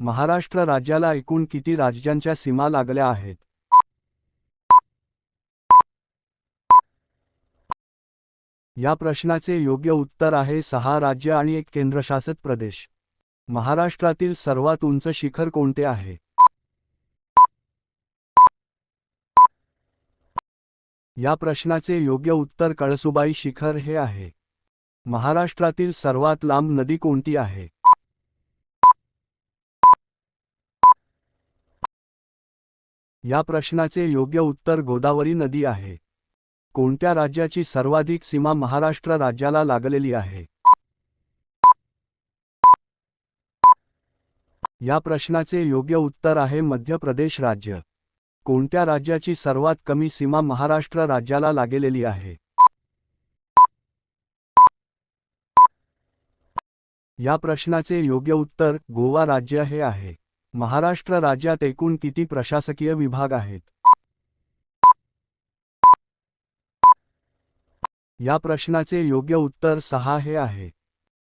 महाराष्ट्र राज्याला एकूण किती राज्यांच्या सीमा लागल्या आहेत? या प्रश्नाचे योग्य उत्तर आहे सहा राज्य आणि एक केंद्रशासित प्रदेश. महाराष्ट्रातील सर्वात उंच शिखर कोणते आहे? या प्रश्नाचे योग्य उत्तर कळसुबाई शिखर हे आहे. महाराष्ट्रातील सर्वात लांब नदी कोणती आहे? या प्रश्नाचे योग्य उत्तर गोदावरी नदी आहे. कोणत्या राज्याची सर्वाधिक सीमा महाराष्ट्र राज्याला लागलेली आहे? या प्रश्नाचे योग्य उत्तर आहे मध्य प्रदेश राज्य. कोणत्या राज्याची सर्वात कमी सीमा महाराष्ट्र राज्याला लागलेली आहे? या प्रश्नाचे योग्य उत्तर गोवा राज्य हे आहे. महाराष्ट्र राज्यात एकूण किती प्रशासकीय विभाग आहेत? या प्रश्नाचे योग्य उत्तर सहा हे आहे.